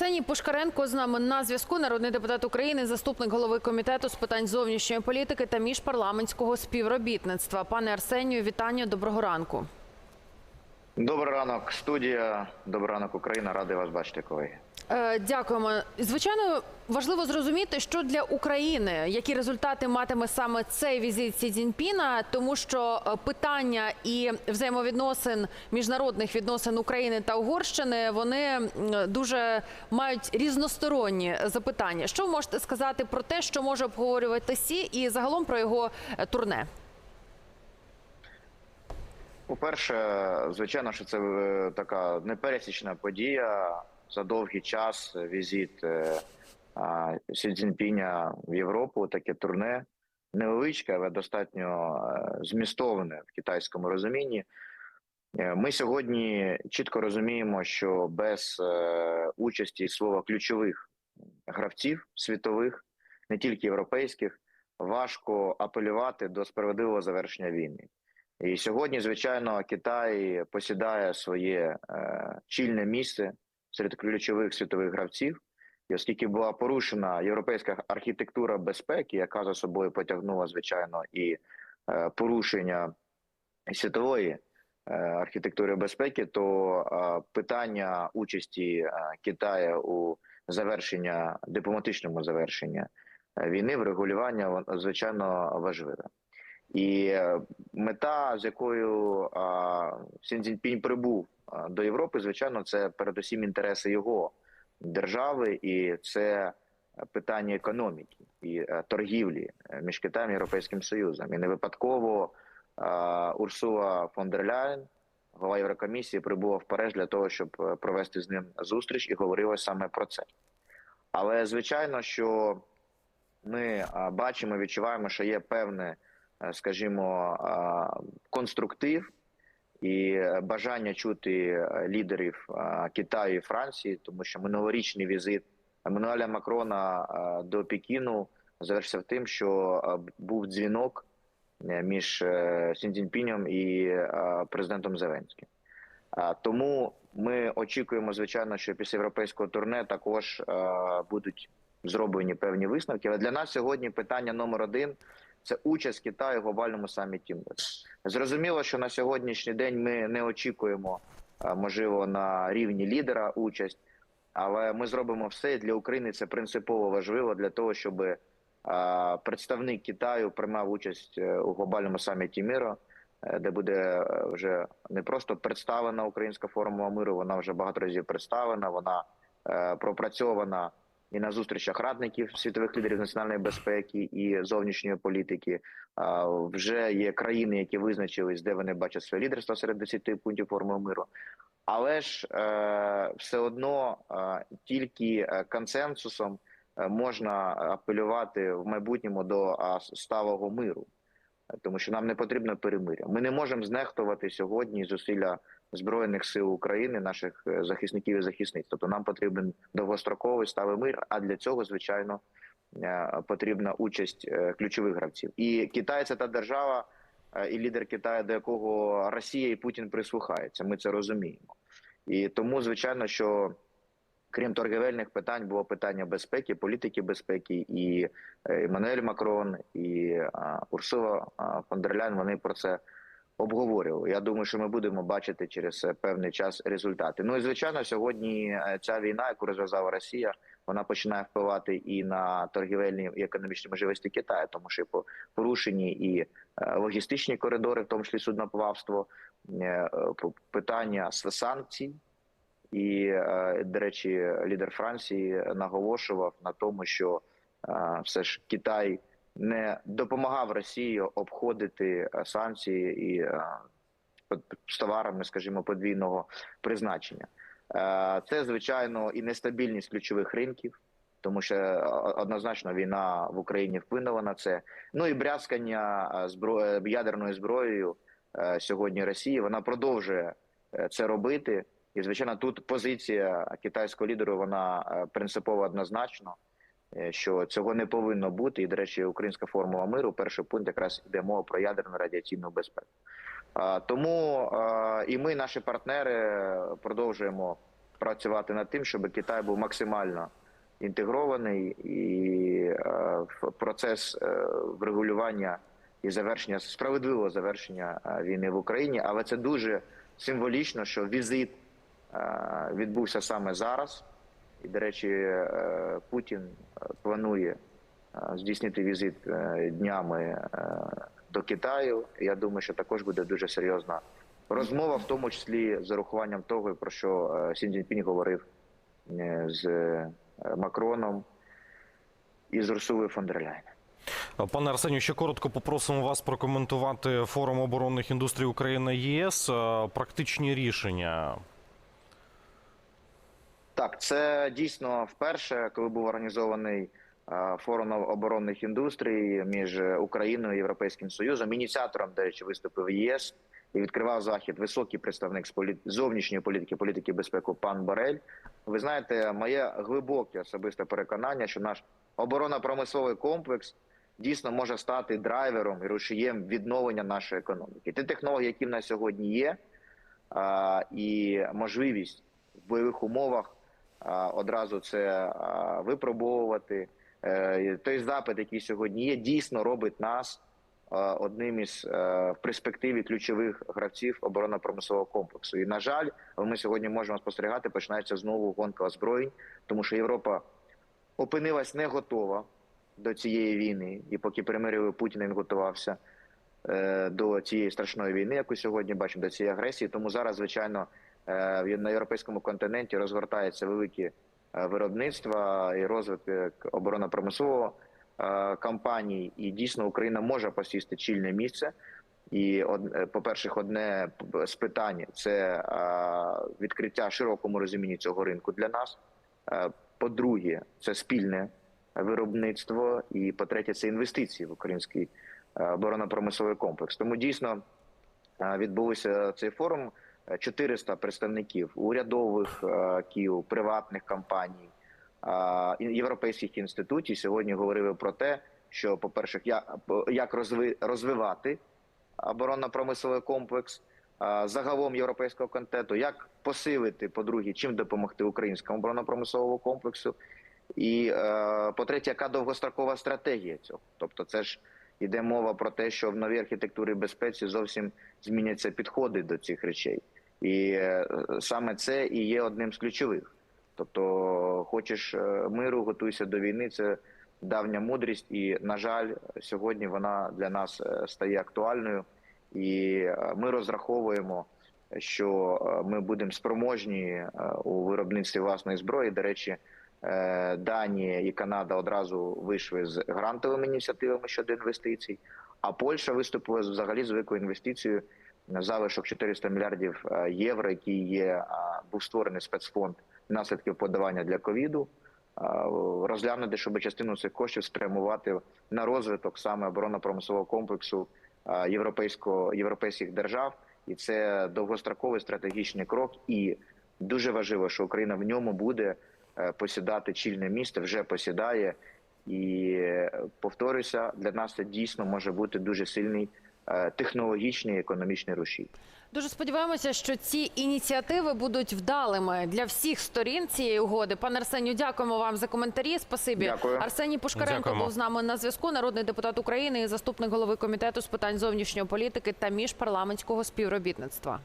Арсеній Пушкаренко з нами на зв'язку. Народний депутат України, заступник голови комітету з питань зовнішньої політики та міжпарламентського співробітництва. Пане Арсенію, вітання. Доброго ранку. Добрий ранок, студія. Добрий ранок, Україна. Радий вас бачити, колеги. Е, Дякуємо. Звичайно, важливо зрозуміти, що для України які результати матиме саме цей візит Сі Цзіньпіна, тому що е, питання і взаємовідносин міжнародних відносин України та Угорщини вони дуже мають різносторонні запитання. Що ви можете сказати про те, що може обговорювати Сі, і загалом про його е, турне? По-перше, звичайно, що це е, така непересічна подія. За довгий час візит е, Сі Цзіньпіня в Європу, таке турне. Невеличке, але достатньо е, змістоване в китайському розумінні. Ми сьогодні чітко розуміємо, що без участі слова ключових гравців світових, не тільки європейських, важко апелювати до справедливого завершення війни. І сьогодні, звичайно, Китай посідає своє е, чільне місце серед ключових світових гравців. І оскільки була порушена європейська архітектура безпеки, яка за собою потягнула, звичайно, і е, порушення світової е, архітектури безпеки, то питання участі Китаю у завершення дипломатичному завершення е, війни, врегулювання, звичайно, важливе. І е, мета, з якою а, Сін Цзіньпінь прибув до Європи, звичайно, це передусім інтереси його держави, і це питання економіки і е, торгівлі е, між Китаєм і Європейським Союзом. І не випадково Урсула фон дер Ляєн, голова Єврокомісії, прибула в Париж для того, щоб провести з ним зустріч і говорила саме про це. Але звичайно, що ми бачимо, відчуваємо, що є певне скажімо, е, конструктив і е, бажання чути е, лідерів е, Китаю і Франції, тому що минулорічний візит Еммануеля Макрона е, до Пекіну завершився тим, що е, був дзвінок е, між е, і е, президентом Зеленським. Е, Тому ми очікуємо, звичайно, що після європейського турне також е, будуть зроблені певні висновки. Але для нас сьогодні питання номер один це участь Китаю в глобальному саміті миру. Зрозуміло, що на сьогоднішній день ми не очікуємо, можливо, на рівні лідера участь, але ми зробимо все для України. Це принципово важливо для того, щоб представник Китаю приймав участь е, у глобальному саміті миру, е, де буде е, вже не просто представлена українська формула миру, вона вже багато разів представлена, вона е, пропрацьована і на зустрічах радників світових лідерів національної безпеки і зовнішньої політики. Вже є країни, які визначились, де вони бачать своє лідерство серед 10 пунктів формули миру. Але ж е, все одно е, тільки е, консенсусом можна апелювати в майбутньому до сталого миру, тому що нам не потрібно перемиря. Ми не можемо знехтувати сьогодні зусилля збройних сил України, наших е, захисників і захисниць. Тобто нам потрібен довгостроковий сталий мир. А для цього, звичайно, е, потрібна участь е, ключових гравців. І Китай це та держава і лідер Китаю, до якого Росія і Путін прислухаються. Ми це розуміємо. І тому, звичайно, що крім торгівельних питань, було питання безпеки, політики безпеки, і Еммануель Макрон, і Урсула фон дер Вони про це обговорювали. Я думаю, що ми будемо бачити через е, певний час результати. Ну і звичайно, сьогодні е, ця війна, яку розв'язала Росія, вона починає впливати і на торгівельні і економічні можливості Китаю, тому що по- порушені і е, логістичні коридори, в тому числі судноплавство, питання санкцій. І, до речі, лідер Франції наголошував на тому, що все ж Китай не допомагав Росії обходити е, санкції і е, з товарами, скажімо, подвійного призначення. Е, Це звичайно і нестабільність ключових ринків, тому що однозначно війна в Україні вплинула на це. Ну і брязкання збро... ядерною зброєю сьогодні Росії вона продовжує це робити. І звичайно, тут позиція китайського лідеру вона принципово однозначно, що цього не повинно бути. І, до речі, українська формула миру, перший пункт якраз йде мова про ядерну радіаційну безпеку. Тому і ми, наші партнери, продовжуємо працювати над тим, щоб Китай був максимально інтегрований і е, в процес е, врегулювання і завершення справедливого завершення е, війни в Україні. Але це дуже символічно, що візит е, відбувся саме зараз. І, до речі, е, Путін е, планує е, здійснити візит днями до Китаю. Я думаю, що також буде дуже серйозна розмова, в тому числі з урахуванням того, про що Сін Цзіньпінь говорив з Макроном і з Урсулою фон дер. Пане Арсенію, ще коротко попросимо вас прокоментувати форум оборонних індустрій України ЄС. Практичні рішення. Так, це дійсно вперше, коли був організований форум оборонних індустрій між Україною і Європейським Союзом. Ініціатором, до речі, виступив ЄС і відкривав захід високий представник з полі... зовнішньої політики, політики безпеки пан Борель. Ви знаєте, моє глибоке особисте переконання, що наш оборонно-промисловий комплекс дійсно може стати драйвером і рушієм відновлення нашої економіки. Ті технології, які в нас сьогодні є, і можливість в бойових умовах одразу це випробовувати. Е, Той запит, який сьогодні є, дійсно робить нас одним із е, в перспективі ключових гравців оборонно-промислового комплексу. І на жаль, ми сьогодні можемо спостерігати, починається знову гонка озброєнь, тому що Європа опинилась не готова до цієї війни, і поки перемирював Путін він готувався е, до цієї страшної війни, яку сьогодні бачимо, до цієї агресії. Тому зараз, звичайно, на європейському континенті розгортається великі е, виробництва і розвиток оборонно-промислового е, кампаній. І дійсно Україна може посісти чільне місце. І од- е, по-перше, одне з питань це е, відкриття широкому розумінні цього ринку для нас. Е, По-друге, це спільне виробництво. І по-третє, це інвестиції в український е, оборонно-промисловий комплекс. Тому дійсно е, відбувся цей форум. Е, 400 представників урядових е, приватних компаній, е, європейських інститутів. Сьогодні говорили про те, що, по-перше, я- як розви- розвивати оборонно-промисловий комплекс е, загалом європейського контенту, як посилити, по-друге, чим допомогти українському оборонно-промисловому комплексу, і е, по-третє, яка довгострокова стратегія цього? Тобто, це ж йде мова про те, що в новій архітектурі безпеці зовсім зміняться підходи до цих речей, і е, саме це і є одним з ключових. Тобто, хочеш е, миру, готуйся до війни. Це давня мудрість, і на жаль, сьогодні вона для нас е, стає актуальною, і ми розраховуємо, що ми будемо спроможні у виробництві власної зброї. До речі, Данія і Канада одразу вийшли з грантовими ініціативами щодо інвестицій. А Польща виступила взагалі з великою інвестицією залишок 400 мільярдів е, євро, який є був створений спецфонд наслідків подавання для ковіду. Розглянути, щоб частину цих коштів спрямувати на розвиток саме оборонно-промислового комплексу європейських держав, і це довгостроковий стратегічний крок. І дуже важливо, що Україна в ньому буде е, посідати чільне місце, вже посідає. І е, повторюся, для нас це дійсно може бути дуже сильний е, технологічний і економічний рушій. Дуже сподіваємося, що ці ініціативи будуть вдалими для всіх сторін цієї угоди. Пане Арсенію, дякуємо вам за коментарі. Спасибі. Дякую. Арсеній Пушкаренко Дякуємо. був з нами на зв'язку. Народний депутат України і заступник голови комітету з питань зовнішньої політики та міжпарламентського співробітництва.